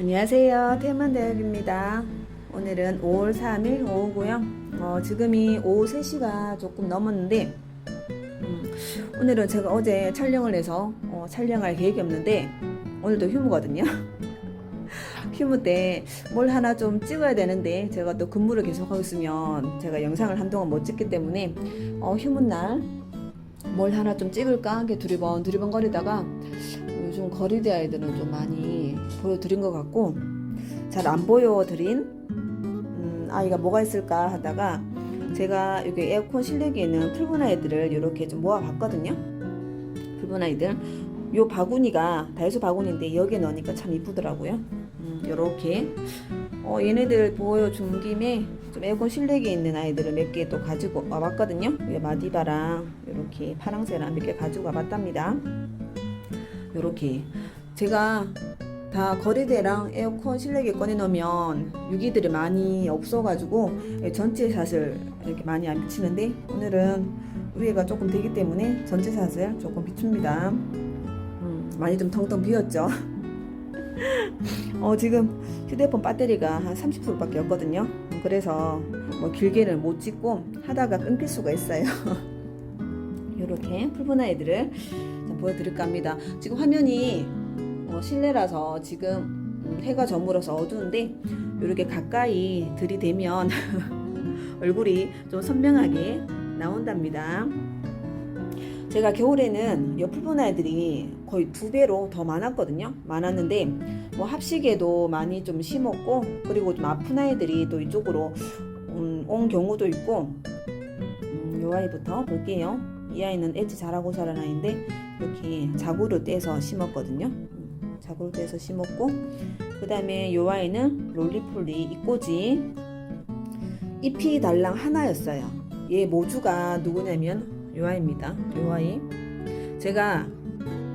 안녕하세요. 태만대학입니다. 오늘은 5월 3일 오후고요. 어, 지금이 오후 3시가 조금 넘었는데 음, 오늘은 제가 어제 촬영을 해서 어, 촬영할 계획이 없는데 오늘도 휴무거든요. 휴무 때 뭘 하나 좀 찍어야 되는데 제가 또 근무를 계속하고 있으면 제가 영상을 한동안 못 찍기 때문에 어, 휴무 날 뭘 하나 좀 찍을까 이렇게 두리번 두리번 거리다가 요즘 거리대 아이들은 좀 많이 보여드린 것 같고 잘 안 보여드린 음, 아이가 뭐가 있을까 하다가 제가 여기 에어컨 실내기에 있는 풀분 아이들을 이렇게 좀 모아봤거든요. 풀분 아이들. 요 바구니가 다이소 바구니인데 여기에 넣으니까 참 이쁘더라고요. 음, 요렇게 어, 얘네들 보여준 김에 좀 에어컨 실내기에 있는 아이들을 몇 개 또 가지고 와봤거든요. 마디바랑 이렇게 파랑새랑 몇 개 가지고 와봤답니다. 요렇게 제가 다 거리대랑 에어컨 실내기 꺼내 놓으면 유기들이 많이 없어가지고 전체 샷을 이렇게 많이 안 비치는데 오늘은 위에가 조금 되기 때문에 전체 샷을 조금 비춥니다. 음, 많이 좀 텅텅 비었죠. 어, 지금 휴대폰 배터리가 한 30%밖에 없거든요. 그래서 뭐 길게는 못 찍고 하다가 끊길 수가 있어요. 이렇게 풀분 아이들을 좀 보여드릴까 합니다. 지금 화면이 어, 실내라서 지금 음, 해가 저물어서 어두운데 이렇게 가까이 들이대면 얼굴이 좀 선명하게 나온답니다. 제가 겨울에는 옆풀분 아이들이 거의 두 배로 더 많았거든요. 많았는데 뭐 합식에도 많이 좀 심었고 그리고 좀 아픈 아이들이 또 이쪽으로 음, 온 경우도 있고 음, 이 아이부터 볼게요. 이 아이는 엣지 잘하고 자란 아이인데 이렇게 자구를 떼서 심었거든요. 떼서 심었고 그 다음에 이 아이는 롤리폴리 이꼬지 잎이 달랑 하나였어요. 얘 모주가 누구냐면 이 아이입니다. 이 아이 제가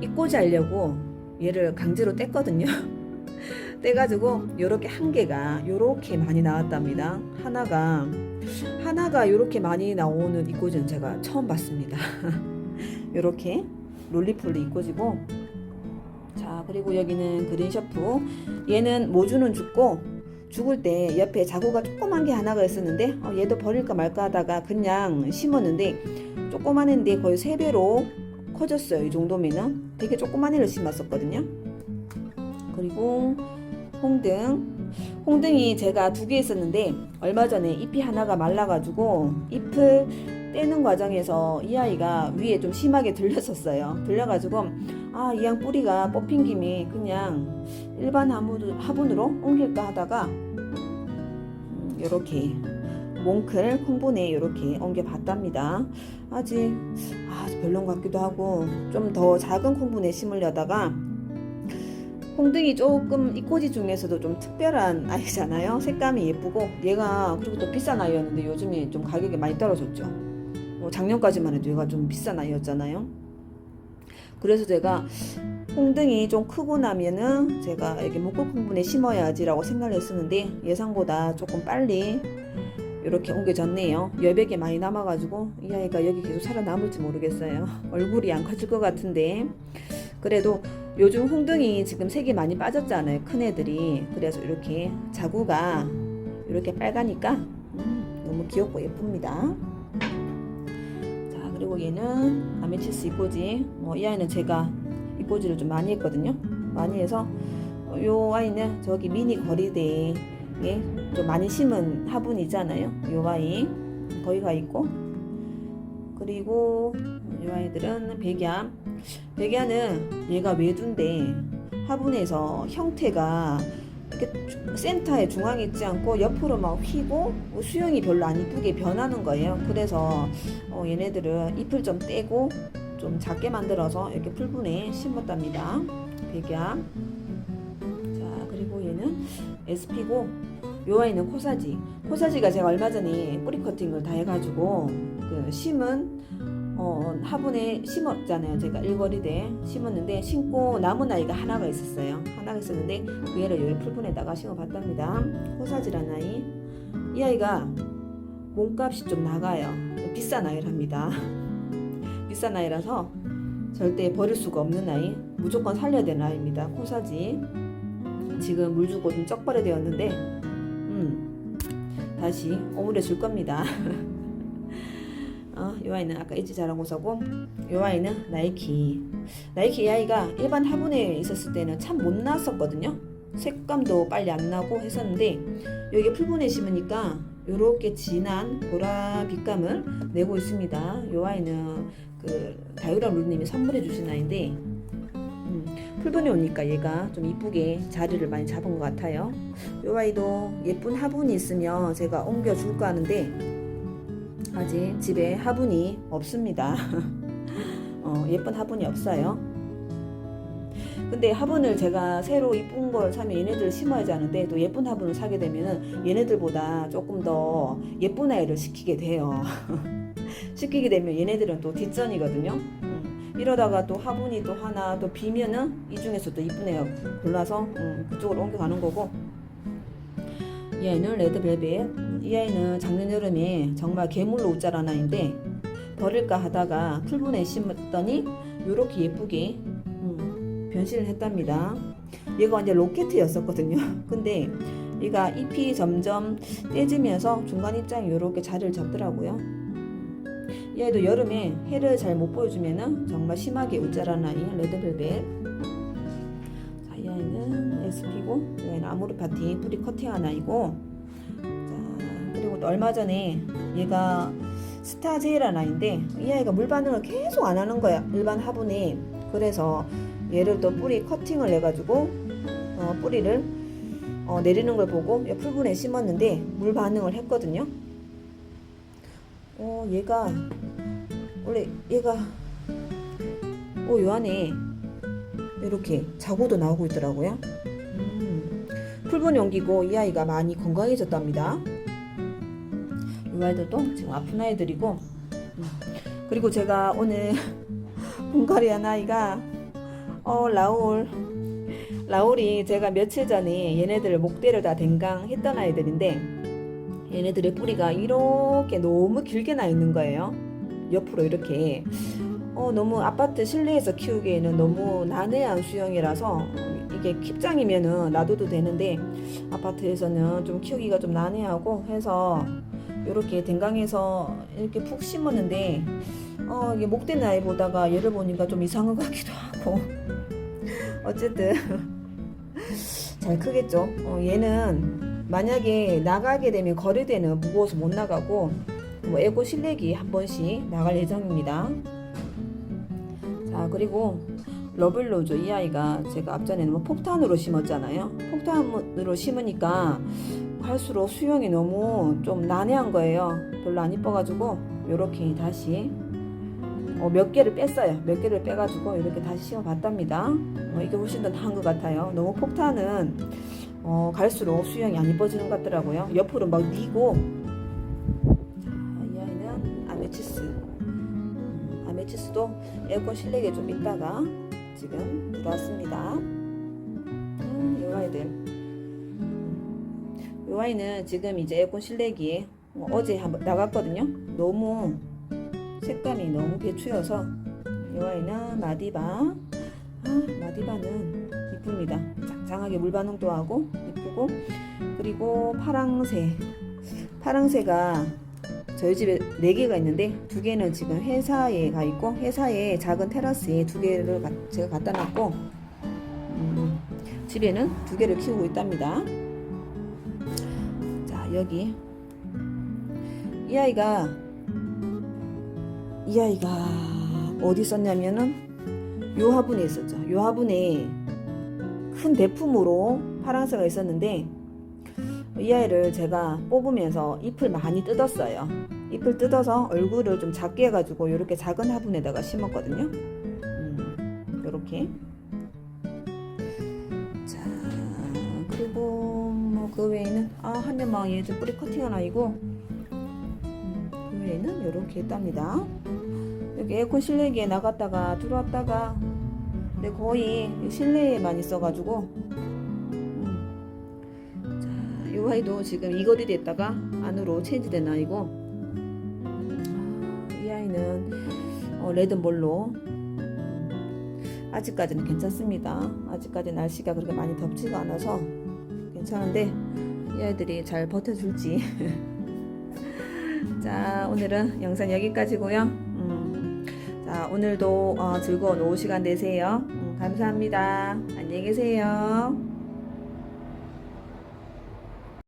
이꼬지 하려고 얘를 강제로 뗐거든요. 떼가지고 요렇게 한 개가 요렇게 많이 나왔답니다. 하나가 하나가 요렇게 많이 나오는 이꼬지는 제가 처음 봤습니다. 요렇게 롤리폴리 이꼬지고 자 그리고 여기는 그린 셔프. 얘는 모주는 죽고 죽을 때 옆에 자구가 조그만 게 하나가 있었는데 어, 얘도 버릴까 말까 하다가 그냥 심었는데 조그만 애인데 거의 세 배로 커졌어요 이 정도면은. 되게 조그만 애를 심었었거든요. 그리고 홍등. 홍등이 제가 두 개 있었는데 얼마 전에 잎이 하나가 말라가지고 잎을 떼는 과정에서 이 아이가 위에 좀 심하게 들렸었어요 들려가지고 아 이 양 뿌리가 뽑힌 김에 그냥 일반 화분으로 옮길까 하다가 이렇게 몽클 콩분에 이렇게 옮겨봤답니다. 아직 아, 별론 같기도 하고 좀 더 작은 콩분에 심으려다가 홍등이 조금 이 꼬지 중에서도 좀 특별한 아이잖아요. 색감이 예쁘고 얘가 그리고 또 비싼 아이였는데 요즘에 좀 가격이 많이 떨어졌죠. 뭐 작년까지만 해도 얘가 좀 비싼 아이였잖아요. 그래서 제가 홍등이 좀 크고 나면은 제가 이렇게 목골 콩분에 심어야지라고 생각을 했었는데 예상보다 조금 빨리 이렇게 옮겨졌네요. 여백이 많이 남아가지고 이 아이가 여기 계속 살아남을지 모르겠어요. 얼굴이 안 커질 것 같은데 그래도 요즘 홍등이 지금 색이 많이 빠졌잖아요. 큰 애들이 그래서 이렇게 자구가 이렇게 빨가니까 음, 너무 귀엽고 예쁩니다. 자 그리고 얘는 아메치스 이꼬지 뭐이 아이는 제가 이꼬지를 좀 많이 했거든요. 많이 해서 어, 요 아이는 저기 미니 거리대에 좀 많이 심은 화분이잖아요. 요 아이 거기 가 있고 그리고 이 아이들은 백야 백야는 얘가 외두인데 화분에서 형태가 이렇게 센터에 중앙에 있지 않고 옆으로 막 휘고 뭐 수영이 별로 안 이쁘게 변하는 거예요. 그래서 어, 얘네들은 잎을 좀 떼고 좀 작게 만들어서 이렇게 풀분에 심었답니다. 백야. 자 그리고 얘는 SP고 요 아이는 코사지. 코사지가 제가 얼마 전에 뿌리 커팅을 다 해가지고 그 심은 어, 화분에 심었잖아요. 제가 일거리대 심었는데 심고 남은 아이가 하나가 있었어요. 하나가 있었는데 그 애를 여기 풀분에다가 심어봤답니다. 코사지라는 아이. 이 아이가 몸값이 좀 나가요. 비싼 아이랍니다. 비싼 아이라서 절대 버릴 수가 없는 아이. 무조건 살려야 되는 아이입니다. 코사지. 지금 물 주고 좀 쩍벌이 되었는데 음, 다시 오므려 줄 겁니다. 어, 이 아이는 아까 엣지 자라고 사고 이 아이는 나이키. 나이키 이 아이가 일반 화분에 있었을 때는 참 못 나왔었거든요. 색감도 빨리 안 나고 했었는데 여기 풀분에 심으니까 이렇게 진한 보라 빛감을 내고 있습니다. 이 아이는 그 다유라 룰님이 선물해 주신 아이인데 음, 풀분에 오니까 얘가 좀 이쁘게 자리를 많이 잡은 것 같아요. 이 아이도 예쁜 화분이 있으면 제가 옮겨 줄까 하는데 아직 집에 화분이 없습니다. 어, 예쁜 화분이 없어요. 근데 화분을 제가 새로 이쁜 걸 사면 얘네들 심어야지 하는데 또 예쁜 화분을 사게 되면 얘네들보다 조금 더 예쁜 아이를 시키게 돼요. 시키게 되면 얘네들은 또 뒷전이거든요. 음, 이러다가 또 화분이 또 하나 또 비면은 이 중에서 또 이쁜 애가 골라서 음, 그쪽으로 옮겨가는 거고 이 아이는 레드벨벳 이 아이는 작년 여름에 정말 괴물로 웃자란 아이인데 버릴까 하다가 풀분에 심었더니 이렇게 예쁘게 음, 변신을 했답니다. 얘가 완전 로켓이었었거든요. 근데 얘가 잎이 점점 떼지면서 중간 입장이 이렇게 자리를 잡더라고요. 이 아이도 여름에 해를 잘 못 보여주면은 정말 심하게 웃자란 아이 레드벨벳. 자, 이 아이는 SP고 이 아이는 아모르 파티 뿌리 커팅한 아이고. 자 그리고 또 얼마 전에 얘가 스타제이라는 아이인데 이 아이가 물 반응을 계속 안 하는 거야 일반 화분에 그래서 얘를 또 뿌리 커팅을 해가지고 어, 뿌리를 어, 내리는 걸 보고 옆 풀분에 심었는데 물 반응을 했거든요 어 얘가 원래 얘가 어요 안에 이렇게 자고도 나오고 있더라고요. 음, 풀분이 옮기고 이 아이가 많이 건강해졌답니다. 이 아이들도 지금 아픈 아이들이고. 음, 그리고 제가 오늘 붕가리한 아이가 어 라울 라울이 제가 며칠 전에 얘네들 목대를 다 댕강했던 아이들인데 얘네들의 뿌리가 이렇게 너무 길게 나 있는 거예요. 옆으로 이렇게. 어, 너무 아파트 실내에서 키우기에는 너무 난해한 수영이라서 이게 킵장이면은 놔둬도 되는데 아파트에서는 좀 키우기가 좀 난해하고 해서 이렇게 댕강해서 이렇게 푹 심었는데 어, 이게 목대 나이 보다가 얘를 보니까 좀 이상한 것 같기도 하고 어쨌든 잘 크겠죠. 어, 얘는 만약에 나가게 되면 거래되는 무거워서 못 나가고 뭐 에고 실내기 한 번씩 나갈 예정입니다. 자 그리고 러블로즈 이 아이가 제가 앞전에는 뭐 폭탄으로 심었잖아요. 폭탄으로 심으니까 할수록 수영이 너무 좀 난해한 거예요. 별로 안 이뻐가지고 이렇게 다시 어, 몇 개를 뺐어요. 몇 개를 빼가지고 이렇게 다시 심어봤답니다. 어, 이게 훨씬 더 나은 것 같아요. 너무 폭탄은 어, 갈수록 수영이 안 이뻐지는 것 같더라고요. 옆으로 막 자, 이 아이는 아메치스 음, 아메치스도 에어컨 실내기에 좀 있다가 지금 들어왔습니다. 음, 이 아이들 음, 이 아이는 지금 이제 에어컨 실내기에 어, 어제 한번 나갔거든요. 너무 색감이 너무 배추여서 이 아이는 마디바 아, 마디바는 이쁩니다. 짱짱하게 물 반응도 하고 이쁘고 그리고 파랑새 파랑새가 저희 집에 네 개가 있는데 두 개는 지금 회사에 가 있고 회사에 작은 테라스에 두 개를 가- 제가 갖다 놨고 음, 집에는 두 개를 키우고 있답니다. 자 여기 이 아이가 이 아이가 어디 있었냐면은 요 화분에 있었죠. 요 화분에 큰 대품으로 파랑새가 있었는데 이 아이를 제가 뽑으면서 잎을 많이 뜯었어요. 잎을 뜯어서 얼굴을 좀 작게 해가지고 이렇게 작은 화분에다가 심었거든요. 음, 이렇게. 자, 그리고 뭐 그 외에는 아 한여망 얘좀 뿌리 커팅한 아이고 음, 그 외에는 이렇게 했답니다. 여기 에어컨 실내기에 나갔다가 들어왔다가 근데 거의 실내에만 있어가지고 음. 자, 이 아이도 지금 이거리 됐다가 안으로 체인지된 아이고 아, 이 아이는 어, 레드볼로 아직까지는 괜찮습니다. 아직까지 날씨가 그렇게 많이 덥지가 않아서 괜찮은데 이 아이들이 잘 버텨줄지. 자, 오늘은 영상 여기까지고요. 음, 자, 오늘도 어, 즐거운 오후 시간 되세요. 음, 감사합니다. 안녕히 계세요.